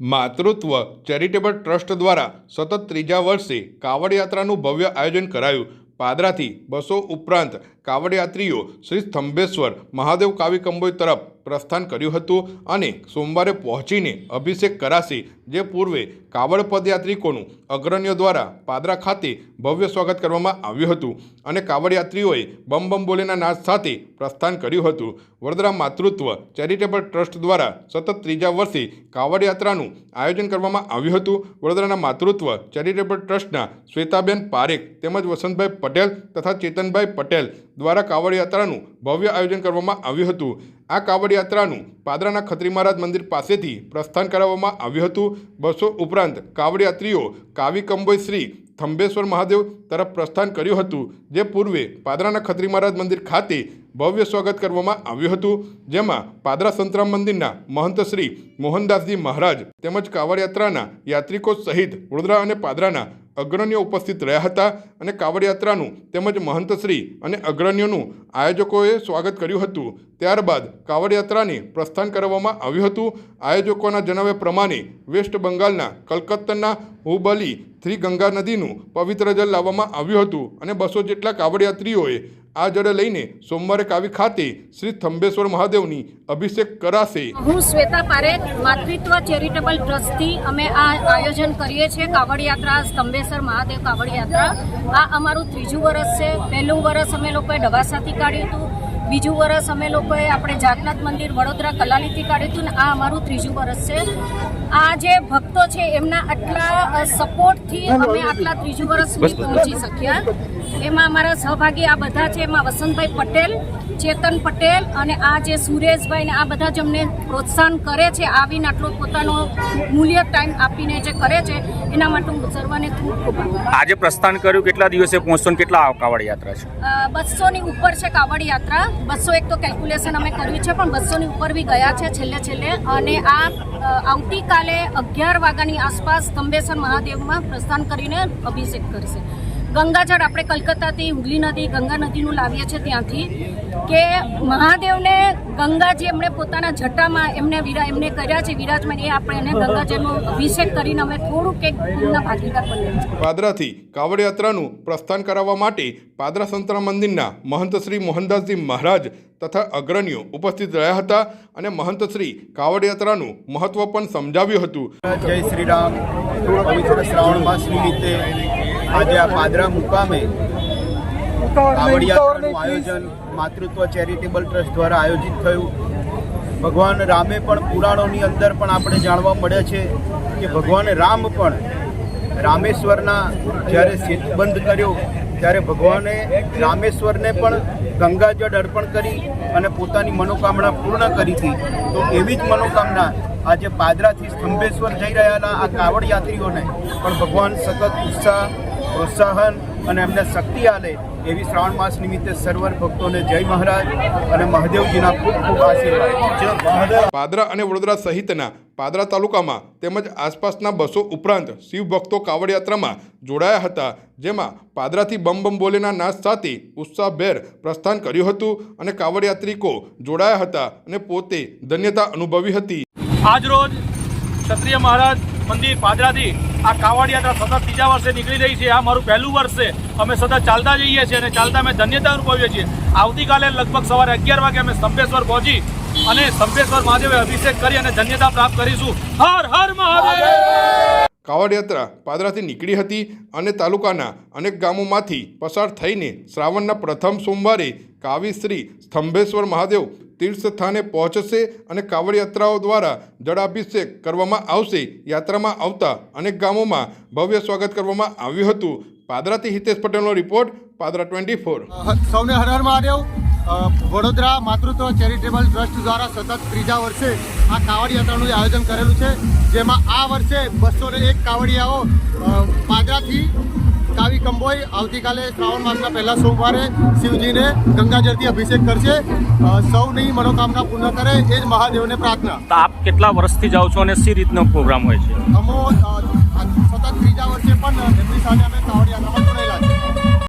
માતૃત્વ charitable trust દ્વારા સતત ત્રીજા વર્ષે કાવડ યાત્રાનું ભવ્ય આયોજન કરાયું. પાદરાથી બસો ઉપરાંત કાવડયાત્રીઓ શ્રી સ્તંભેશ્વર મહાદેવ કાવી કંબોઈ તરફ પ્રસ્થાન કર્યું હતું અને સોમવારે પહોંચીને અભિષેક કરાશે. જે પૂર્વે કાવડ પદયાત્રિકોનું અગ્રણીઓ દ્વારા પાદરા ખાતે ભવ્ય સ્વાગત કરવામાં આવ્યું હતું અને કાવડયાત્રીઓએ બમ બમ બોલેના નાશ સાથે પ્રસ્થાન કર્યું હતું. વડોદરા માતૃત્વ ચેરિટેબલ ટ્રસ્ટ દ્વારા સતત ત્રીજા વર્ષે કાવડયાત્રાનું આયોજન કરવામાં આવ્યું હતું. વડોદરાના માતૃત્વ ચેરિટેબલ ટ્રસ્ટના શ્વેતાબેન પારેખ તેમજ વસંતભાઈ પટેલ તથા ચેતનભાઈ પટેલ દ્વારા કાવડ યાત્રાનું ભવ્ય આયોજન કરવામાં આવ્યું હતું. આ કાવડ યાત્રાનું પાદરાના ખત્રી મહારાજ મંદિર પાસેથી પ્રસ્થાન કરાવવામાં આવ્યું હતું. બસો ઉપરાંત કાવડયાત્રીઓ કાવી કંબોઈ શ્રી થંબેશ્વર મહાદેવ તરફ પ્રસ્થાન કર્યું હતું. જે પૂર્વે પાદરાના ખત્રી મહારાજ મંદિર ખાતે ભવ્ય સ્વાગત કરવામાં આવ્યું હતું. જેમાં પાદરા સંતરામ મંદિરના મહંત શ્રી મોહનદાસજી મહારાજ તેમજ કાવડ યાત્રાના યાત્રિકો સહિત વડોદરા અને પાદરાના અગ્રણીઓ ઉપસ્થિત રહ્યા હતા અને કાવડયાત્રાનું તેમજ મહંતશ્રી અને અગ્રણીઓનું આયોજકોએ સ્વાગત કર્યું હતું. ત્યારબાદ કાવડયાત્રાને પ્રસ્થાન કરવામાં આવ્યું હતું. આયોજકોના જણાવ્યા પ્રમાણે વેસ્ટ બંગાળના કલકત્તાના હુબલી થ્રી ગંગા નદીનું પવિત્ર જળ લાવવામાં આવ્યું હતું અને બસો જેટલા કાવડ યાત્રીઓએ આ જળ લઈને સોમવારે કાવી ખાતે શ્રી થંબેશ્વર મહાદેવની અભિષેક કરાશે. હું શ્વેતા પારેખ, માતૃત્વ ચેરિટેબલ ટ્રસ્ટથી અમે આ આયોજન કરીએ છીએ કાવડ યાત્રા સ્તંભેશ્વર મહાદેવ કાવડ યાત્રા આ અમારું ત્રીજું વર્ષ છે. પહેલું વર્ષ અમે લોકોએ ડબાસાથી કાઢ્યું હતું. બીજું વરસ અમે લોકોએ આપણે જાગનાથ મંદિર વડોદરા કલાલીથી કાઢ્યું હતું ને આ અમારું ત્રીજું વર્ષ છે. આ જે ભક્તો છે એમના આટલા સપોર્ટથી અમે આટલા ત્રીજું વર્ષ સુધી પહોંચી શક્યા. એમાં અમારા સહભાગી આ બધા છે એમાં વસંતભાઈ પટેલ ચેતન પટેલ અને આ જે સુરેશભાઈ ને આ બધા જ અમને પ્રોત્સાહન કરે છે આવીને આટલો પોતાનો મૂલ્ય ટાઈમ આપીને જે કરે છે એના માટે હું સર્વને ખૂબ ખૂબ આજે પ્રસ્થાન કર્યું કેટલા દિવસે પહોંચશો કેટલા કાવડ યાત્રા છે? બસો ની ઉપર છે કાવડ યાત્રા. બસો એક તો કેલ્ક્યુલેશન અમે કર્યું છે, પણ બસોની ઉપર બી ગયા છે છેલ્લે છેલ્લે. અને આ આવતીકાલે અગિયાર વાગ્યાની આસપાસ સ્તંભેશ્વર મહાદેવમાં પ્રસ્થાન કરીને અભિષેક કરશે. ગંગાજળ આપણે કલકત્તાથી હુગલી નદી, ગંગા નદીનું લાવીએ છીએ ત્યાંથી, કે મહાદેવને ગંગાજી એમણે પોતાના જટામાં એમને વિરા એમને કર્યા છે વિરાજમાન એ આપણે એને ગંગાજીનો અભિષેક કરીને અમે થોડુંક એક પુણ્યના ભાગીદાર બનીએ પાદરાથી કાવડ યાત્રાનું પ્રસ્થાન કરાવવા માટે પાદરા સંતરા મંદિરના મહંત શ્રી મોહનદાસજી મહારાજ તથા અગ્રણીઓ ઉપસ્થિત રહ્યા હતા અને મહંત શ્રી કાવડ યાત્રાનું મહત્વ પણ સમજાવ્યું હતું. જય શ્રી રામ. પવિત્ર શ્રાવણ માસ નિમિત્તે આજે આ પાદરા મુકામે કાવડ યાત્રાનું આયોજન માતૃત્વ ચેરિટેબલ ટ્રસ્ટ દ્વારા આયોજિત થયું. ભગવાન રામે પણ પુરાણોની અંદર પણ આપણે જાણવા મળે છે કે ભગવાન રામ પણ રામેશ્વરના જ્યારે સેતુબંધ કર્યો ત્યારે ભગવાને રામેશ્વરને પણ ગંગાજળ અર્પણ કરી અને પોતાની મનોકામના પૂર્ણ કરી હતી. તો એવી જ મનોકામના આજે પાદરાથી સ્તંભેશ્વર જઈ રહેલા આ કાવડ યાત્રીઓને પણ ભગવાન સતત ઉત્સાહ પ્રોત્સાહન અને એમને શક્તિ આલે એવી શ્રાવણ માસ નિમિત્તે સર્વર ભક્તોને જય મહારાજ અને મહાદેવજીના ખૂબ ખૂબ આશીર્વાદ. પાદરા અને વડોદરા સહિતના પાદરા તાલુકામાં તેમજ આસપાસના બસો ઉપરાંત શિવ ભક્તો કાવડ યાત્રામાં જોડાયા હતા જેમાં પાદરાથી બમ બમ બોલેના નાશ સાથે ઉત્સાહભેર પ્રસ્થાન કર્યું હતું અને કાવડ યાત્રિકો જોડાયા હતા અને પોતે ધન્યતા અનુભવી હતી. આજરોજ ક્ષત્રિય મહારાજ મંદિર પાદરાથી આ કાવડ યાત્રા સતત ત્રીજા વર્ષે નીકળી રહી છે. આ મારું પહેલું વર્ષ છે. અમે સતત ચાલતા જઈએ છીએ અને ચાલતા અમે ધન્યતા અનુભવીએ છીએ. આવતીકાલે લગભગ સવારે અગિયાર વાગે અમે સંભેશ્વર પહોંચી અને સંભેશ્વર મહાદેવે અભિષેક કરી અને ધન્યતા પ્રાપ્ત કરીશું. હર હર મહાદેવ! કાવડ યાત્રા પાદરાથી નીકળી હતી અને તાલુકાના અનેક ગામોમાંથી પસાર થઈને શ્રાવણના પ્રથમ સોમવારે કાવી શ્રી સ્તંભેશ્વર મહાદેવ તીર્થ સ્થાને પહોંચશે અને કાવડયાત્રાઓ દ્વારા જળાભિષેક કરવામાં આવશે. યાત્રામાં આવતા અનેક ગામોમાં ભવ્ય સ્વાગત કરવામાં આવ્યું હતું. પાદરાથી હિતેશ પટેલનો રિપોર્ટ, પાદરા ટ્વેન્ટી ફોર. સૌને હર મહાદેવ. વડોદરા માતૃત્વ ચેરિટેબલ ટ્રસ્ટ દ્વારા સતત ત્રીજા વર્ષે આ કાવડ યાત્રાનું આયોજન કરેલું છે. જેમાં આ વર્ષે બસો એક કાવડિયાઓ પાદરાથી કાવી કંબોઈ આવતીકાલે શ્રાવણ માસના પહેલા સોમવારે શિવજીને ગંગાજળથી અભિષેક કરશે. સૌની મનોકામના પૂર્ણ કરે એ જ મહાદેવને પ્રાર્થના. તો આપ કેટલા વર્ષથી જાઓ છો અને સી રીતનો પ્રોગ્રામ હોય છે? અમો આ સતત ત્રીજા વર્ષે પણ એમની સાથે અમે કાવડિયા યાત્રામાં જોડાયેલા છે